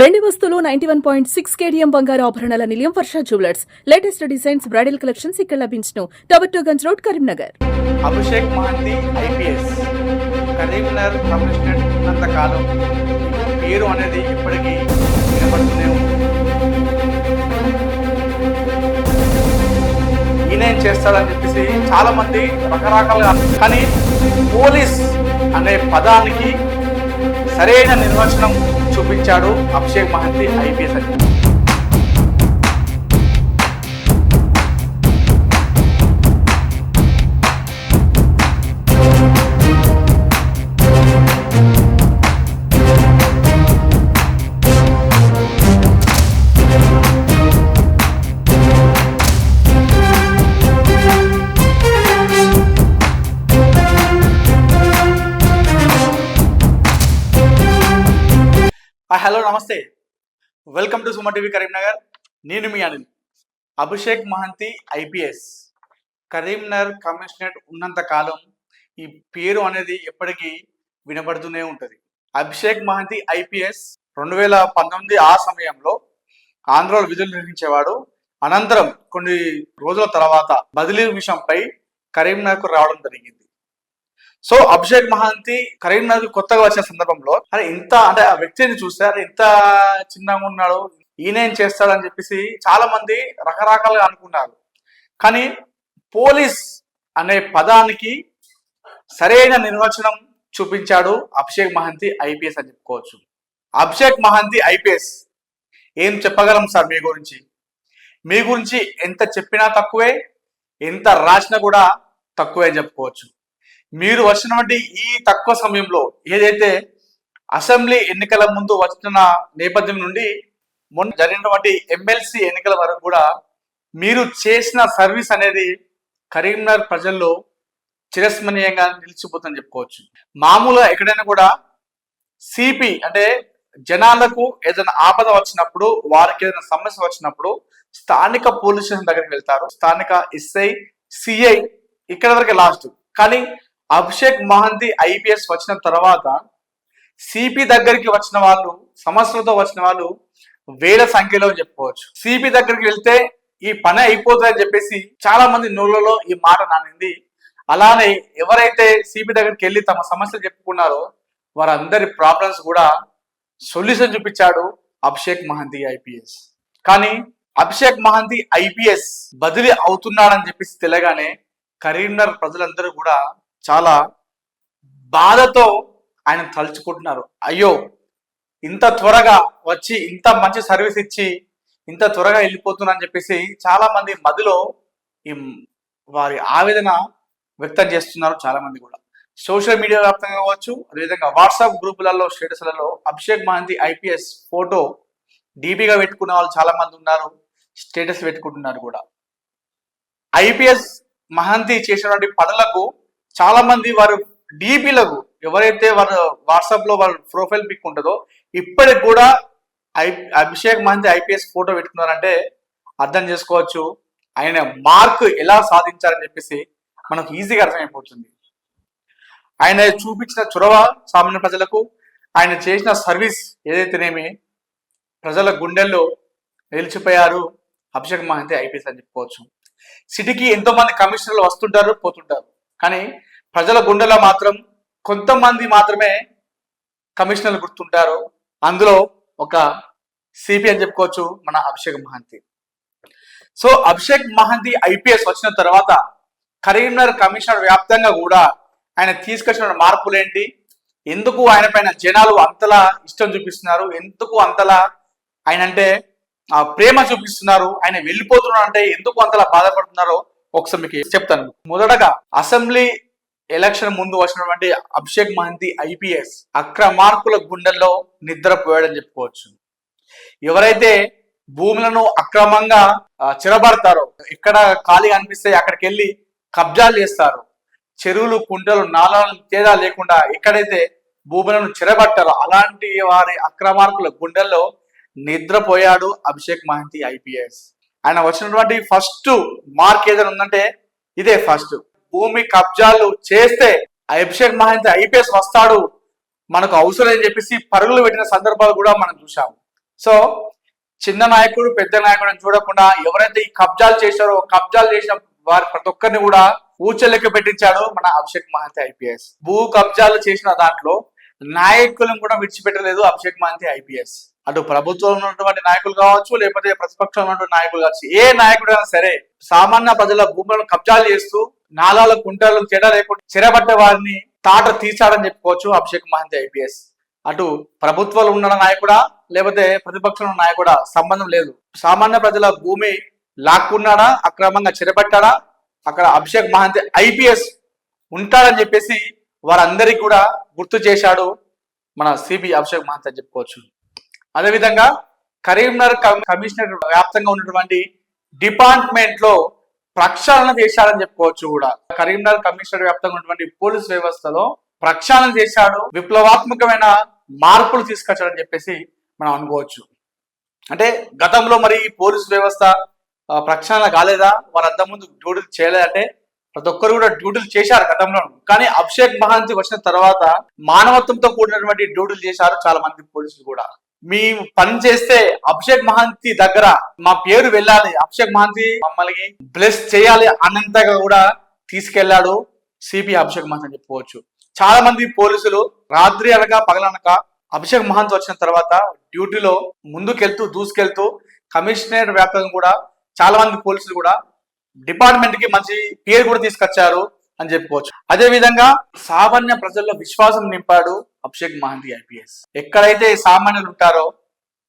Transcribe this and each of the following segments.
వెండి వస్తువులు ninety one point six KDM బంగారు ఆభరణాల నిలయం Varsha jewellers. Latest designs bridal collections ఇక్కడ లభించును. Tower two Gunj road Karimnagar Abhishek Mohanty IPS. Karimnagar commissioner ఉన్నంత కాలం పేరు అనేది ఇప్పటికీ నిలబడుతూనే ఉంది. ఈయన చేస్తాడని చెప్పేసి చాలా మంది రకరకాలుగా కానీ పోలీస్ అనే పదానికి సరైన నిర్వచనం చూపించాడు అభిషేక్ మహంతి ఐపీఎస్ అని హలో నమస్తే. Welcome to Suma TV Karimnagar నేను మీ అనిల్. అభిషేక్ మహంతి ఐపీఎస్ కరీంనగర్ కమిషనరేట్ ఉన్నంత కాలం ఈ పేరు అనేది ఎప్పటికీ వినబడుతూనే ఉంటుంది. అభిషేక్ మహంతి ఐపీఎస్ రెండు వేల పంతొమ్మిది ఆ సమయంలో ఆంధ్రలో విధులు నిర్వహించేవాడు. అనంతరం కొన్ని రోజుల తర్వాత బదిలీ విషయంపై కరీంనగర్కు రావడం జరిగింది. సో అభిషేక్ మహాంతి కరీంనగర్ కొత్తగా వచ్చిన సందర్భంలో అరే ఇంత అంటే ఆ వ్యక్తిని చూస్తే అరే ఇంత చిన్నగా ఉన్నాడు ఈయనేం చేస్తాడని చెప్పేసి చాలా మంది రకరకాలుగా అనుకున్నారు. కానీ పోలీస్ అనే పదానికి సరైన నిర్వచనం చూపించాడు అభిషేక్ మహంతి ఐపీఎస్ అని చెప్పుకోవచ్చు. అభిషేక్ మహంతి ఐపీఎస్ ఏం చెప్పగలం సార్ మీ గురించి? మీ గురించి ఎంత చెప్పినా తక్కువే ఎంత రాసినా కూడా తక్కువే అని చెప్పుకోవచ్చు. మీరు వచ్చినటువంటి ఈ తక్కువ సమయంలో ఏదైతే అసెంబ్లీ ఎన్నికల ముందు వచ్చిన నేపథ్యం నుండి మొన్న జరిగినటువంటి ఎమ్మెల్సీ ఎన్నికల వరకు కూడా మీరు చేసిన సర్వీస్ అనేది కరీంనగర్ ప్రజల్లో చిరస్మరణీయంగా నిలిచిపోతుందని చెప్పుకోవచ్చు. మామూలుగా ఎక్కడైనా కూడా సిపి అంటే జనాలకు ఏదైనా ఆపద వచ్చినప్పుడు వారికి ఏదైనా సమస్య వచ్చినప్పుడు స్థానిక పోలీస్ స్టేషన్ దగ్గరికి వెళ్తారు. స్థానిక ఎస్ఐ సిఐ ఇక్కడ వరకే లాస్ట్. కానీ అభిషేక్ మహంతి ఐపీఎస్ వచ్చిన తర్వాత సిపి దగ్గరికి వచ్చిన వాళ్ళు సమస్యలతో వచ్చిన వాళ్ళు వేల సంఖ్యలో చెప్పుకోవచ్చు. సిపి దగ్గరికి వెళ్తే ఈ పని అయిపోతుందని చెప్పేసి చాలా మంది నోళ్ళలో ఈ మాట నానింది. అలానే ఎవరైతే సిపి దగ్గరికి వెళ్ళి తమ సమస్యలు చెప్పుకున్నారో వారందరి ప్రాబ్లమ్స్ కూడా సొల్యూషన్ చూపించాడు అభిషేక్ మహంతి ఐపీఎస్. కానీ అభిషేక్ మహంతి ఐపీఎస్ బదిలీ అవుతున్నాడని చెప్పేసి తెలియగానే కరీంనగర్ ప్రజలందరూ కూడా చాలా బాధతో ఆయన తలుచుకుంటున్నారు. అయ్యో ఇంత త్వరగా వచ్చి ఇంత మంచి సర్వీస్ ఇచ్చి ఇంత త్వరగా వెళ్ళిపోతున్నా అని చెప్పేసి చాలా మంది మదిలో ఈ వారి ఆవేదన వ్యక్తం చేస్తున్నారు చాలా మంది కూడా. సోషల్ మీడియా వ్యాప్తంగా కావచ్చు అదేవిధంగా వాట్సాప్ గ్రూపులలో స్టేటస్లలో అభిషేక్ మహంతి ఐపీఎస్ ఫోటో డీపీగా పెట్టుకున్న వాళ్ళు చాలా మంది ఉన్నారు స్టేటస్ పెట్టుకుంటున్నారు కూడా. ఐపీఎస్ మహంతి చేసినటువంటి పనులకు చాలా మంది వారు డీపీలకు ఎవరైతే వారు వాట్సాప్లో వాళ్ళ ప్రొఫైల్ పిక్ ఉంటుందో ఇప్పటికి కూడా ఐ అభిషేక్ మహంతి ఐపీఎస్ ఫోటో పెట్టుకున్నారంటే అర్థం చేసుకోవచ్చు. ఆయన మార్క్ ఎలా సాధించారని చెప్పేసి మనకు ఈజీగా అర్థమైపోతుంది. ఆయన చూపించిన చొరవ సామాన్య ప్రజలకు ఆయన చేసిన సర్వీస్ ఏదైతేనేమి ప్రజల గుండెల్లో నిలిచిపోయారు అభిషేక్ మహంతి ఐపీఎస్ అని చెప్పుకోవచ్చు. సిటీకి ఎంతో మంది కమిషనర్లు వస్తుంటారు పోతుంటారు. కానీ ప్రజల గుండెలో మాత్రం కొంతమంది మాత్రమే కమిషనర్లు గుర్తుంటారు. అందులో ఒక సిపి అని చెప్పుకోవచ్చు మన అభిషేక్ మహంతి. సో అభిషేక్ మహంతి ఐపీఎస్ వచ్చిన తర్వాత కరీంనగర్ కమిషనర్ వ్యాప్తంగా కూడా ఆయన తీసుకొచ్చిన మార్పులు ఏంటి ఎందుకు ఆయన పైన జనాలు అంతలా ఇష్టం చూపిస్తున్నారు? ఎందుకు అంతలా ఆయన అంటే ఆ ప్రేమ చూపిస్తున్నారు? ఆయన వెళ్ళిపోతున్నారు అంటే ఎందుకు అంతలా బాధపడుతున్నారో ఒకసారి మీకు చెప్తాను. మొదటగా అసెంబ్లీ ఎలక్షన్ ముందు వచ్చినటువంటి అభిషేక్ మహంతి ఐపీఎస్ అక్రమార్కుల గుండెల్లో నిద్రపోయాడని చెప్పుకోవచ్చు. ఎవరైతే భూములను అక్రమంగా చిరబడతారో ఎక్కడ ఖాళీ అనిపిస్తే అక్కడికి వెళ్ళి కబ్జాలు చేస్తారు. చెరువులు కుంటలు నాలాలు తేడా లేకుండా ఎక్కడైతే భూములను చిరబట్టారో అలాంటి వారి అక్రమార్కుల గుండెల్లో నిద్రపోయాడు అభిషేక్ మహంతి ఐపీఎస్. ఆయన వచ్చినటువంటి ఫస్ట్ మార్క్ ఏదైనా ఉందంటే ఇదే ఫస్ట్ భూమి కబ్జాలు చేస్తే అభిషేక్ మహంతి ఐపీఎస్ వస్తాడు. మనకు అవసరం అని చెప్పేసి పరుగులు పెట్టిన సందర్భాలు కూడా మనం చూసాము సో చిన్న నాయకుడు పెద్ద నాయకుడు అని చూడకుండా ఎవరైతే ఈ కబ్జాలు చేశారో కబ్జాలు చేసిన వారి ప్రతి ఒక్కరిని కూడా ఊచలెక్క పెట్టించాడు మన అభిషేక్ మహంతి ఐపీఎస్. భూ కబ్జాలు చేసిన దాంట్లో నాయకులను కూడా విడిచిపెట్టలేదు అభిషేక్ మహంతి ఐపీఎస్. అటు ప్రభుత్వంలో ఉన్నటువంటి నాయకులు కావచ్చు లేకపోతే ప్రతిపక్షంలో ఉన్నటువంటి నాయకులు కావచ్చు ఏ నాయకుడైనా సరే సామాన్య ప్రజల భూములను కబ్జాలు చేస్తూ నాలాల కుంటలు తేడా లేకుండా చెరబట్టే వారిని తాట తీర్చాడని చెప్పుకోవచ్చు అభిషేక్ మహంతి ఐపీఎస్. అటు ప్రభుత్వాలు ఉన్న నాయకుడా లేకపోతే ప్రతిపక్షంలో ఉన్న నాయకుడా సంబంధం లేదు. సామాన్య ప్రజల భూమి లాక్కున్నాడా అక్రమంగా చెరబట్టాడా అక్కడ అభిషేక్ మహంతి ఐపీఎస్ ఉంటాడని చెప్పేసి వారందరికీ కూడా గుర్తు చేశాడు మన సిబి అభిషేక్ మహంతి అని చెప్పుకోవచ్చు. అదేవిధంగా కరీంనగర్ కమిషనర్ వ్యాప్తంగా ఉన్నటువంటి డిపార్ట్మెంట్లో ప్రక్షాళన చేశాడని చెప్పుకోవచ్చు కూడా. కరీంనగర్ కమిషనర్ వ్యాప్తంగా ఉన్నటువంటి పోలీస్ వ్యవస్థలో ప్రక్షాళన చేశాడు. విప్లవాత్మకమైన మార్పులు తీసుకొచ్చాడని చెప్పేసి మనం అనుకోవచ్చు. అంటే గతంలో మరి ఈ పోలీస్ వ్యవస్థ ప్రక్షాళన కాలేదా? అంత ముందు డ్యూటీలు చేయలేదంటే ప్రతి ఒక్కరు కూడా డ్యూటీలు చేశారు గతంలో. కానీ అభిషేక్ మహాంతి వచ్చిన తర్వాత మానవత్వంతో కూడినటువంటి డ్యూటీలు చేశారు చాలా మంది పోలీసులు కూడా. మీ పని చేస్తే అభిషేక్ మహంతి దగ్గర మా పేరు వెళ్ళాలి. అభిషేక్ మహంతి మమ్మల్ని బ్లెస్ చేయాలి అన్నంతగా కూడా తీసుకెళ్ళాడు సిపి అభిషేక్ మహంతి అని చెప్పుకోవచ్చు. చాలా మంది పోలీసులు రాత్రి అనక పగలనక అభిషేక్ మహంత్ వచ్చిన తర్వాత డ్యూటీలో ముందుకెళ్తూ దూసుకెళ్తూ కమిషనర్ వ్యాప్తంగా కూడా చాలా మంది పోలీసులు కూడా డిపార్ట్మెంట్కి మంచి పేరు కూడా తీసుకొచ్చారు. అని చెప్పుకోవచ్చు. అదే విధంగా సామాన్య ప్రజల్లో విశ్వాసం నింపాడు అభిషేక్ మహంతి ఐపీఎస్. ఎక్కడైతే సామాన్యులు ఉంటారో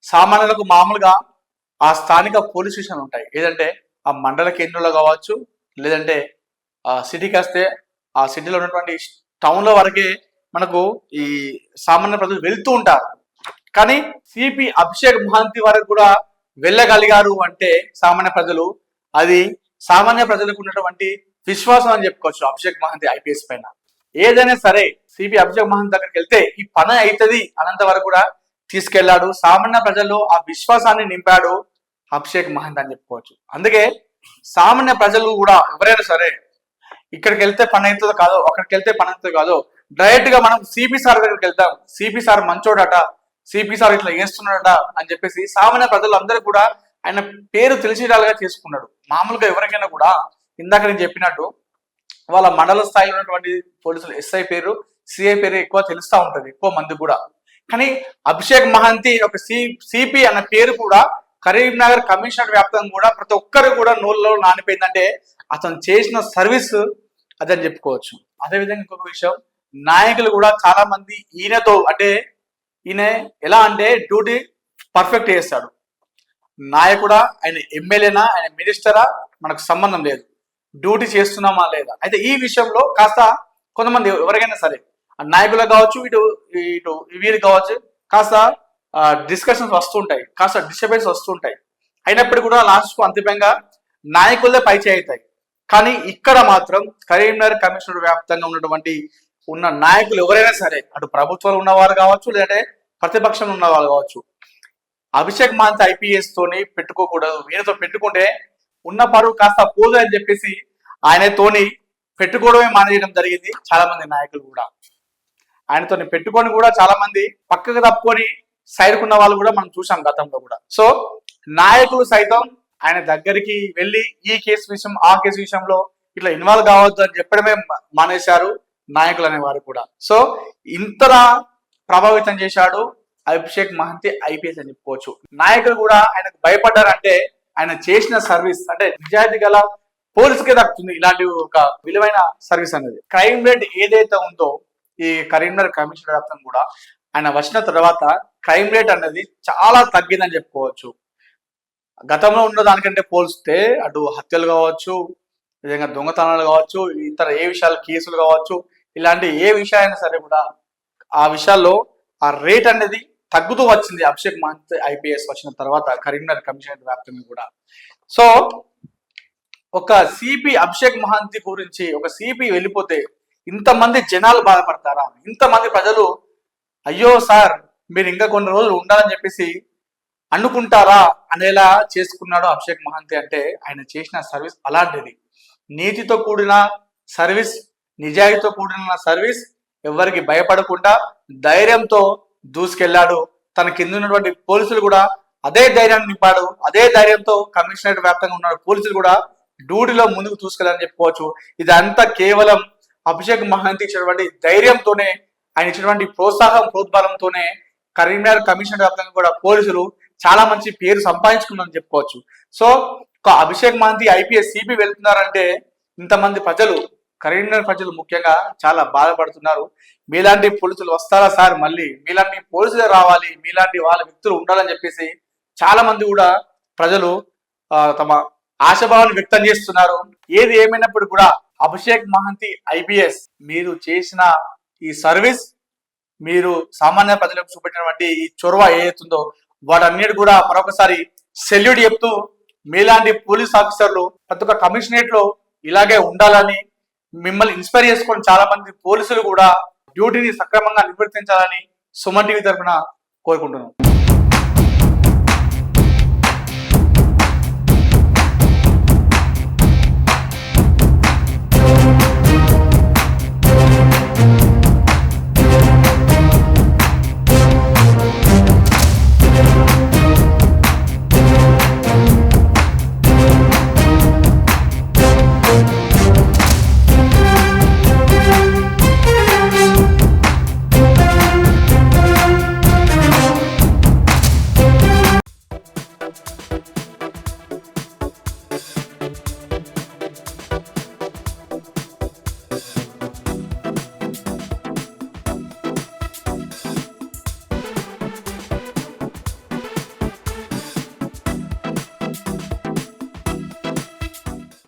సామాన్యులకు మామూలుగా ఆ స్థానిక పోలీస్ స్టేషన్లు ఉంటాయి. ఏదంటే ఆ మండల కేంద్రంలో కావచ్చు లేదంటే ఆ సిటీకి వస్తే ఆ సిటీలో ఉన్నటువంటి టౌన్లో వరకే మనకు ఈ సామాన్య ప్రజలు వెళ్తూ ఉంటారు. కానీ సిపి అభిషేక్ మహంతి వరకు కూడా వెళ్ళగలిగారు అంటే సామాన్య ప్రజలు అది సామాన్య ప్రజలకు ఉన్నటువంటి విశ్వాసం అని చెప్పుకోవచ్చు. అభిషేక్ మహంతి ఐపీఎస్ పైన. ఏదైనా సరే సిపి అభిషేక్ మహాంతి దగ్గరికి వెళ్తే ఈ పని అవుతుంది అనంత వరకు కూడా తీసుకెళ్ళాడు. సామాన్య ప్రజల్లో ఆ విశ్వాసాన్ని నింపాడు అభిషేక్ మహంత్ అని చెప్పుకోవచ్చు. అందుకే సామాన్య ప్రజలు కూడా ఎవరైనా సరే ఇక్కడికి వెళ్తే పని అవుతుందో కాదో అక్కడికి వెళ్తే పని అవుతుందో కాదో డైరెక్ట్గా మనం సిపి సార్ దగ్గరికి వెళ్తాం. సిపి సార్ మంచోడట సిపి సార్ ఇట్లా చేస్తున్నాడట అని చెప్పేసి సామాన్య ప్రజలు అందరూ కూడా ఆయన పేరు తెలిసేలాగా చేసుకున్నాడు. మామూలుగా ఎవరికైనా కూడా ఇందాక నేను చెప్పినట్టు వాళ్ళ మండల స్థాయిలో ఉన్నటువంటి పోలీసులు ఎస్ఐ పేరు సిఐ పేరు ఎక్కువ తెలుస్తూ ఉంటుంది ఎక్కువ మంది కూడా. కానీ అభిషేక్ మహంతి ఒక సి సిపి అన్న పేరు కూడా కరీంనగర్ కమిషనర్ వ్యాప్తంగా కూడా ప్రతి ఒక్కరు కూడా నోళ్ళలో నానిపోయిందంటే అతను చేసిన సర్వీస్ అదని చెప్పుకోవచ్చు. అదేవిధంగా ఇంకొక విషయం నాయకులు కూడా చాలా మంది ఈయనతో అంటే ఈయన ఎలా అంటే డ్యూటీ పర్ఫెక్ట్ చేస్తాడు. నాయకుడా ఆయన ఎమ్మెల్యేనా ఆయన మినిస్టరా మనకు సంబంధం లేదు. డ్యూటీ చేస్తున్నామా లేదా? అయితే ఈ విషయంలో కాస్త కొంతమంది ఎవరికైనా సరే ఆ నాయకులకు కావచ్చు ఇటు ఇటు వీరు కావచ్చు కాస్త డిస్కషన్స్ వస్తుంటాయి కాస్త డిస్టర్బెన్స్ వస్తుంటాయి. అయినప్పటికీ కూడా లాస్ట్కు అంతిమంగా నాయకులే పైచే అవుతాయి. కానీ ఇక్కడ మాత్రం కరీంనగర్ కమిషనర్ వ్యాప్తంగా ఉన్నటువంటి ఉన్న నాయకులు ఎవరైనా సరే అటు ప్రభుత్వాలు ఉన్నవారు కావచ్చు లేదంటే ప్రతిపక్షంలో ఉన్న వాళ్ళు కావచ్చు అభిషేక్ మహంత్ ఐపీఎస్ తోని పెట్టుకోకూడదు వీరితో పెట్టుకుంటే ఉన్న పరువు కాస్త పోదు అని చెప్పేసి ఆయనతోని పెట్టుకోవడమే మానేయడం జరిగింది. చాలా మంది నాయకులు కూడా. ఆయనతో పెట్టుకొని కూడా చాలా మంది పక్కకు తప్పుకొని సైడ్ ఉన్న వాళ్ళు కూడా మనం చూసాం గతంలో కూడా. సో నాయకులు సైతం ఆయన దగ్గరికి వెళ్ళి ఈ కేసు విషయం ఆ కేసు విషయంలో ఇట్లా ఇన్వాల్వ్ కావద్దు అని చెప్పడమే మానేశారు నాయకులు అనేవారు కూడా. సో ఇంతలా ప్రభావితం చేశాడు అభిషేక్ మహంతి ఐపీఎస్ అని చెప్పుకోవచ్చు. నాయకులు కూడా ఆయనకు భయపడ్డారంటే ఆయన చేసిన సర్వీస్ అంటే నిజాయితీ గల పోలీసుకే దక్కుతుంది. ఇలాంటి ఒక విలువైన సర్వీస్ అనేది. క్రైమ్ రేట్ ఏదైతే ఉందో ఈ కరీంనగర్ కమిషనర్ వ్యాప్తం కూడా ఆయన వచ్చిన తర్వాత క్రైమ్ రేట్ అనేది చాలా తగ్గిందని చెప్పుకోవచ్చు. గతంలో ఉన్న దానికంటే పోల్స్తే అటు హత్యలు కావచ్చు విధంగా దొంగతనాలు కావచ్చు ఇతర ఏ విషయాలు కేసులు కావచ్చు ఇలాంటి ఏ విషయాలైనా సరే కూడా ఆ విషయాల్లో ఆ రేట్ అనేది తగ్గుతూ వచ్చింది. అభిషేక్ మహంత్ ఐపీఎస్ వచ్చిన తర్వాత కరీంనగర్ కమిషనర్ వ్యాప్తంగా కూడా. సో ఒక సిపి అభిషేక్ మహంతి గురించి ఒక సిపి వెళ్ళిపోతే ఇంతమంది జనాలు బాధపడతారా? ఇంతమంది ప్రజలు అయ్యో సార్ మీరు ఇంకా కొన్ని రోజులు ఉండాలని చెప్పేసి అనుకుంటారా అనేలా చేసుకున్నాడు అభిషేక్ మహంతి అంటే ఆయన చేసిన సర్వీస్ అలాంటిది. నీతితో కూడిన సర్వీస్ నిజాయితీతో కూడిన సర్వీస్ ఎవరికి భయపడకుండా ధైర్యంతో దూసుకెళ్ళాడు తన కింద ఉన్నటువంటి పోలీసులు కూడా అదే ధైర్యాన్ని నింపాడు. అదే ధైర్యంతో కమిషనరేట్ వ్యాప్తంగా ఉన్న పోలీసులు కూడా డ్యూటీలో ముందుకు చూసుకెళ్ళని చెప్పుకోవచ్చు. ఇదంతా కేవలం అభిషేక్ మహంతి ఇచ్చినటువంటి ధైర్యంతోనే ఆయన ఇచ్చినటువంటి ప్రోత్సాహం ప్రోద్బలంతోనే కరీంనగర్ కమిషనర్ వ్యాప్తంగా కూడా పోలీసులు చాలా మంచి పేరు సంపాదించుకున్నారని చెప్పుకోవచ్చు. So Abhishek Mohanty IPS CP వెళ్తున్నారంటే ఇంతమంది ప్రజలు కరీంనగర్ ప్రజలు ముఖ్యంగా చాలా బాధపడుతున్నారు. మీలాంటి పోలీసులు వస్తారా సార్? మళ్ళీ మీలాంటి పోలీసులే రావాలి. మీలాంటి వాళ్ళ వ్యక్తులు ఉండాలని చెప్పేసి చాలా మంది కూడా ప్రజలు తమ ఆశాభావాన్ని వ్యక్తం చేస్తున్నారు. ఏది ఏమైనప్పుడు కూడా అభిషేక్ మహంతి ఐబిఎస్ మీరు చేసిన ఈ సర్వీస్ మీరు సామాన్య ప్రజలకు చూపెట్టినటువంటి ఈ చొరవ ఏదైతుందో వాటన్నిటి కూడా మరొకసారి సెల్యూట్ చెప్తూ మీలాంటి పోలీస్ ఆఫీసర్లు ప్రతి ఒక్క కమిషనరేట్లో ఇలాగే ఉండాలని మిమ్మల్ని ఇన్స్పైర్ చేసుకొని చాలా మంది పోలీసులు కూడా డ్యూటీని సక్రమంగా నిర్వర్తించాలని సుమన్ టీవీ తరఫున కోరుకుంటున్నాం.